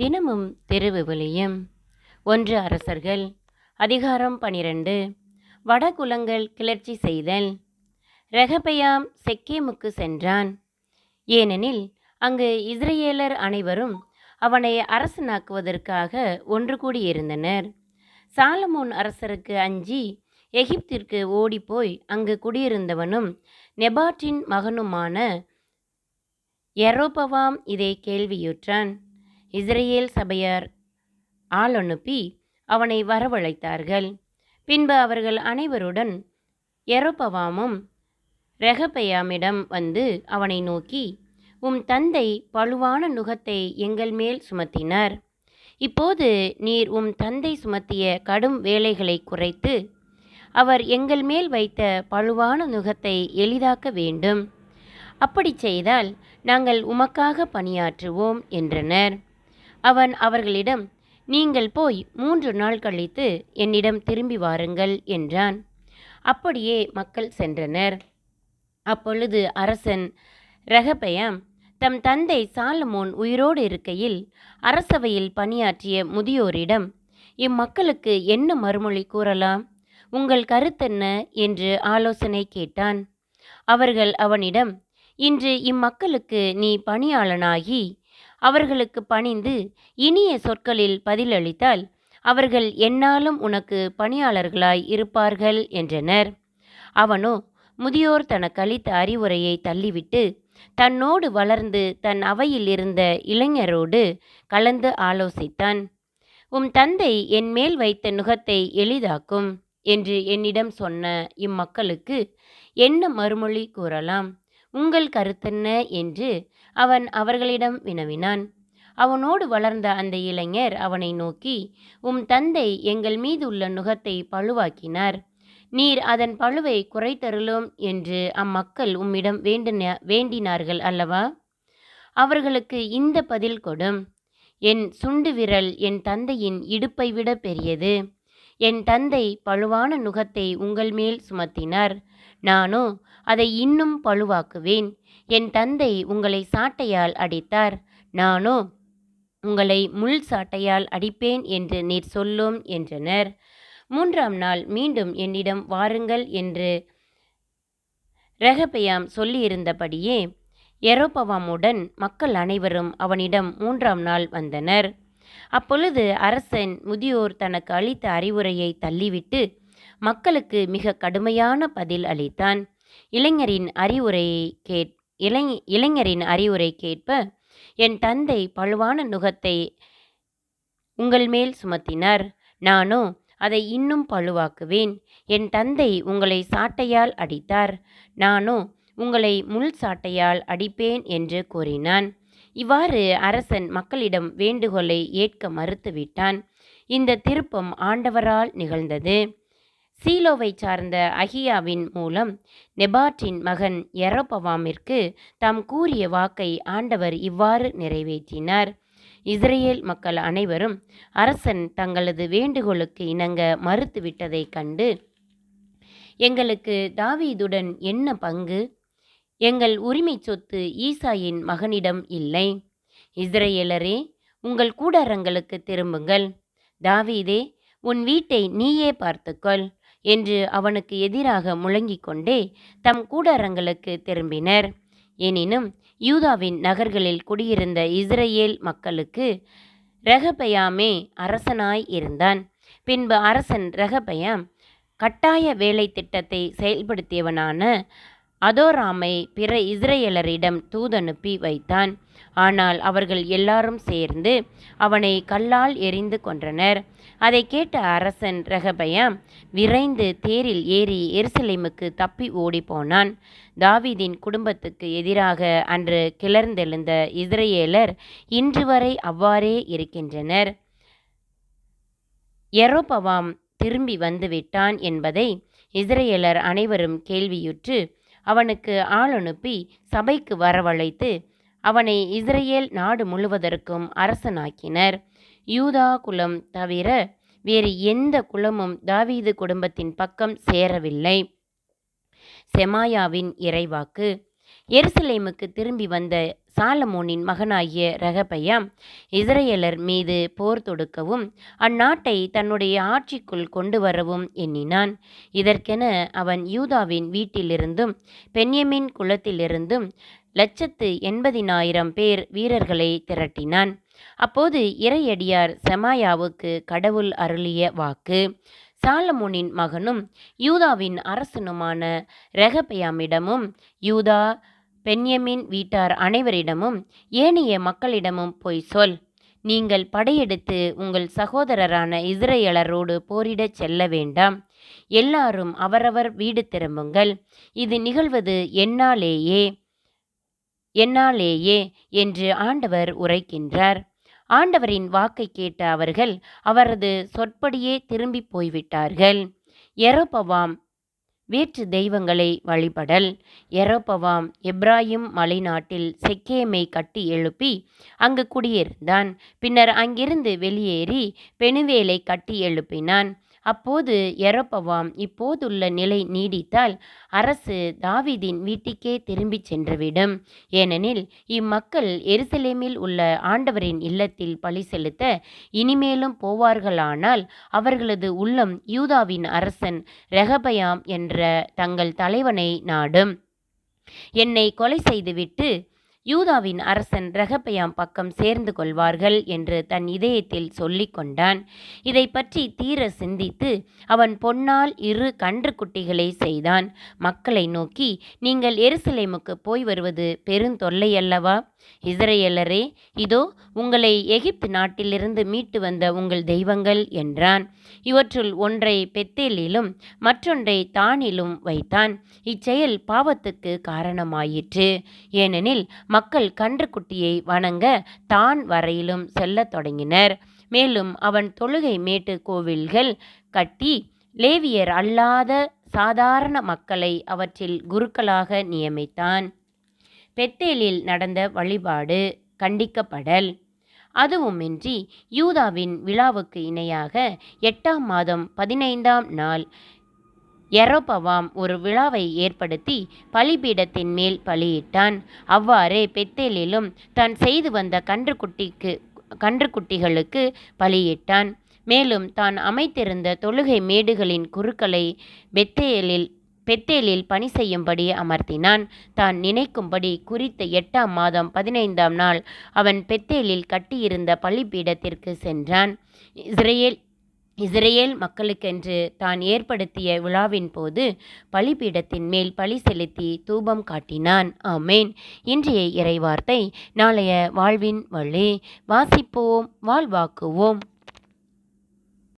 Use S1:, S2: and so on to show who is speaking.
S1: தினமும் தெருவு திருவிவிலியம் ஒன்று அரசர்கள் அதிகாரம் பனிரெண்டு. வடகுலங்கள் கிளர்ச்சி செய்தல். ரெகபயாம் செக்கேமுக்கு சென்றான். ஏனெனில் அங்கு இஸ்ரேலர் அனைவரும் அவனை அரசனாக்குவதற்காக ஒன்று கூடியிருந்தனர். சாலமோன் அரசருக்கு அஞ்சி எகிப்திற்கு ஓடிப்போய் அங்கு குடியிருந்தவனும் நெபாட்டின் மகனுமான எரோபவாம் இதை கேள்வியுற்றான். இஸ்ரேல் சபையார். ஆள் அனுப்பி அவனை வரவழைத்தார்கள். பின்பு அவர்கள் அனைவருடன் எரோபவாமும் ரெகபெயாமிடம் வந்து அவனை நோக்கி உம் தந்தை பழுவான நுகத்தை எங்கள் மேல் சுமத்தினார். இப்போது நீர் உம் தந்தை சுமத்திய கடும் வேலைகளை குறைத்து அவர் எங்கள் மேல் வைத்த பழுவான நுகத்தை எளிதாக்க வேண்டும். அப்படி செய்தால் நாங்கள் உமக்காக பணியாற்றுவோம் என்றனர். அவன் அவர்களிடம் நீங்கள் போய் மூன்று நாள் கழித்து என்னிடம் திரும்பி வாருங்கள் என்றான். அப்படியே மக்கள் சென்றனர். அப்பொழுது அரசன் ரெகபெயாம் தம் தந்தை சாலமோன் உயிரோடு இருக்கையில் அரசவையில் பணியாற்றிய முதியோரிடம் இம்மக்களுக்கு என்ன மறுமொழி கூறலாம்? உங்கள் கருத்தென்ன? என்று ஆலோசனை கேட்டான். அவர்கள் அவனிடம் இன்று இம்மக்களுக்கு நீ பணியாளனாகி அவர்களுக்கு பணிந்து இனிய சொற்களில் பதிலளித்தால் அவர்கள் என்னாலும் உனக்கு பணியாளர்களாய் இருப்பார்கள் என்றனர். அவனோ முதியோர் தனக்கு அளித்த அறிவுரையை தள்ளிவிட்டு தன்னோடு வளர்ந்து தன் அவையில் இருந்த இளைஞரோடு கலந்து ஆலோசித்தான். உம் தந்தை என் மேல் வைத்த நுகத்தை எளிதாக்கும் என்று என்னிடம் சொன்ன இம்மக்களுக்கு என்ன மறுமொழி கூறலாம்? உங்கள் கருத்தென்ன? என்று அவன் அவர்களிடம் வினவினான். அவனோடு வளர்ந்த அந்த இளைஞர் அவனை நோக்கி உம் தந்தை எங்கள் மீது உள்ள நுகத்தை பழுவாக்கினார். நீர் அதன் பழுவை குறைத்தருளும் என்று அம்மக்கள் உம்மிடம் வேண்டின வேண்டினார்கள் அல்லவா? அவர்களுக்கு இந்த பதில் கொடும். என் சுண்டு விரல் என் தந்தையின் இடுப்பை விட பெரியது. என் தந்தை பழுவான நுகத்தை உங்கள் மேல் சுமத்தினார். நானோ அதை இன்னும் பழுவாக்குவேன். என் தந்தை உங்களை சாட்டையால் அடித்தார். நானோ உங்களை முள் சாட்டையால் அடிப்பேன் என்று நீர் சொல்லும் என்றனர். மூன்றாம் நாள் மீண்டும் என்னிடம் வாருங்கள் என்று ரகபயாம் சொல்லியிருந்தபடியே எரோபவாமுடன் மக்கள் அனைவரும் அவனிடம் மூன்றாம் நாள் வந்தனர். அப்பொழுது அரசன் முதியோர் தனக்கு அளித்த அறிவுரையை தள்ளிவிட்டு மக்களுக்கு மிக கடுமையான பதில் அளித்தான். இளைஞரின் அறிவுரையை கேட் இளை இளைஞரின் அறிவுரை கேட்ப என் தந்தை பழுவான நுகத்தை உங்கள் மேல் சுமத்தினார். நானோ அதை இன்னும் பழுவாக்குவேன். என் தந்தை உங்களை சாட்டையால் அடித்தார். நானோ உங்களை முள் சாட்டையால் அடிப்பேன் என்று கூறினான். இவ்வாறு அரசன் மக்களிடம் வேண்டுகோளை ஏற்க மறுத்துவிட்டான். இந்த திருப்பம் ஆண்டவரால் நிகழ்ந்தது. சீலோவை சார்ந்த அகியாவின் மூலம் நெபாட்டின் மகன் எரோபவாமிற்கு தாம் கூறிய வாக்கை ஆண்டவர் இவ்வாறு நிறைவேற்றினார். இஸ்ரேல் மக்கள் அனைவரும் அரசன் தங்களது வேண்டுகோளுக்கு இணங்க மறுத்துவிட்டதைக் கண்டு எங்களுக்கு தாவீதுடன் என்ன பங்கு? எங்கள் உரிமை சொத்து ஈசாயின் மகனிடம் இல்லை. இஸ்ரேலரே உங்கள் கூடாரங்களுக்கு திரும்புங்கள். தாவீதே உன் வீட்டை நீயே பார்த்துக்கொள். என்று அவனுக்கு எதிராக முழங்கிக் கொண்டே தம் கூடாரங்களுக்கு திரும்பினர். எனினும் யூதாவின் நகர்களில் குடியிருந்த இஸ்ரேல் மக்களுக்கு ரகபயாமே அரசனாய் இருந்தான். பின்பு அரசன் ரகபயாம் கட்டாய வேலை திட்டத்தை செயல்படுத்தியவனான அதோராமை பிற இஸ்ரேலரிடம் தூதனுப்பி வைத்தான். ஆனால் அவர்கள் எல்லாரும் சேர்ந்து அவனை கல்லால் எரிந்து கொன்றனர். அதை கேட்ட அரசன் ரகபயம் விரைந்து தேரில் ஏறி எருசலேமுக்கு தப்பி ஓடிப்போனான். போனான் தாவீதின் குடும்பத்துக்கு எதிராக அன்று கிளர்ந்தெழுந்த இஸ்ரேலர் இன்று வரை அவ்வாறே இருக்கின்றனர். எரோபவாம் திரும்பி வந்துவிட்டான் என்பதை இஸ்ரேலர் அனைவரும் கேள்வியுற்று அவனுக்கு ஆள் அனுப்பி சபைக்கு வரவழைத்து அவனை இஸ்ரேல் நாடு முழுவதற்கும் அரசனாக்கினர். யூதா குலம் தவிர வேறு எந்த குலமும் தாவீது குடும்பத்தின் பக்கம் சேரவில்லை. செமாயாவின் இறைவாக்கு. எருசலேமுக்கு திரும்பி வந்த சாலமோனின் மகனாகிய ரெகபெயாம் இஸ்ரேலர் மீது போர் தொடுக்கவும் அந்நாட்டை தன்னுடைய ஆட்சிக்குள் கொண்டு வரவும் எண்ணினான். இதற்கென அவன் யூதாவின் வீட்டிலிருந்தும் பென்யமின் குலத்திலிருந்தும் லட்சத்து எண்பதினாயிரம் பேர் வீரர்களை திரட்டினான். அப்போது இறையடியார் செமாயாவுக்கு கடவுள் அருளிய வாக்கு. சாலமோனின் மகனும் யூதாவின் அரசனுமான ரெகபயாமிடமும் யூதா பென்யமின் வீட்டார் அனைவரிடமும் ஏனைய மக்களிடமும் போய் சொல். நீங்கள் படையெடுத்து உங்கள் சகோதரரான இஸ்ரேலரோடு போரிடச் செல்ல வேண்டாம். எல்லாரும் அவரவர் வீடு திரும்புங்கள். இது நிகழ்வது என்னாலேயே. என்னாலேயே? என்று ஆண்டவர் உரைக்கின்றார். ஆண்டவரின் வாக்கை கேட்ட அவர்கள் அவரது சொற்படியே திரும்பி போய்விட்டார்கள். எரோபவாம் வேற்று தெய்வங்களை வழிபடல். எரோபவாம் எப்ராஹிம் மலைநாட்டில் செக்கேமை கட்டி எழுப்பி அங்கு குடியிருந்தான் பின்னர் அங்கிருந்து வெளியேறி பெணுவேலை கட்டி எழுப்பினான். அப்போது எரோபவாம் இப்போதுள்ள நிலை நீடித்தால் அரசு தாவீதின் வீட்டுக்கே திரும்பிச் சென்றுவிடும். ஏனெனில் இம்மக்கள் எருசலேமில் உள்ள ஆண்டவரின் இல்லத்தில் பழி செலுத்த இனிமேலும் போவார்களானால் அவர்களது உள்ளம் யூதாவின் அரசன் ரெகபயாம் என்ற தங்கள் தலைவனை நாடும். என்னை கொலை செய்துவிட்டு யூதாவின் அரசன் ரெகபயாம் பக்கம் சேர்ந்து கொள்வார்கள் என்று தன் இதயத்தில் சொல்லிக் கொண்டான். இதை பற்றி தீர சிந்தித்து அவன் பொன்னால் இரு கன்று குட்டிகளை செய்தான். மக்களை நோக்கி நீங்கள் எருசலேமுக்கு போய் வருவது பெருந்தொல்லையல்லவா இஸ்ரேலரே இதோ உங்களை எகிப்து நாட்டிலிருந்து மீட்டு வந்த உங்கள் தெய்வங்கள் என்றான். இவற்றுள் ஒன்றை பெத்தேலிலும் மற்றொன்றை தானிலும் வைத்தான். இச்செயல் பாவத்துக்கு காரணமாயிற்று. ஏனெனில் மக்கள் கன்றுக்குட்டியை வணங்க தான் வரையிலும் செல்லத் தொடங்கினர். மேலும் அவன் தொழுகை மேட்டு கோவில்கள் கட்டி லேவியர் அல்லாத சாதாரண மக்களை அவற்றில் குருக்களாக நியமித்தான். பெத்தேலில் நடந்த வழிபாடு கண்டிக்கப்படல். அதுவுமின்றி யூதாவின் விழாவுக்கு இணையாக எட்டாம் மாதம் பதினைந்தாம் நாள் எரோபவாம் ஒரு விழாவை ஏற்படுத்தி பலிபீடத்தின் மேல் பலியிட்டான். அவ்வாறே பெத்தேலிலும் தான் செய்து வந்த கன்றுக்குட்டிக்கு கன்றுக்குட்டிகளுக்கு பலியிட்டான். மேலும் தான் அமைத்திருந்த தொழுகை மேடுகளின் குருக்களை பெத்தேலில் பெத்தேலில் பணி செய்யும்படி அமர்த்தினான். தான் நினைக்கும்படி குறித்த எட்டாம் மாதம் பதினைந்தாம் நாள் அவன் பெத்தேலில் கட்டியிருந்த பலிபீடத்திற்கு சென்றான். இஸ்ரேல் இஸ்ரேல் மக்களுக்கென்று தான் ஏற்படுத்திய விழாவின் போது பலிபீடத்தின் மேல் பலி செலுத்தி தூபம் காட்டினான். ஆமேன். இன்றைய இறைவார்த்தை நாளைய வாழ்வின் வழி. வாசிப்போம் வாழ்வாக்குவோம்.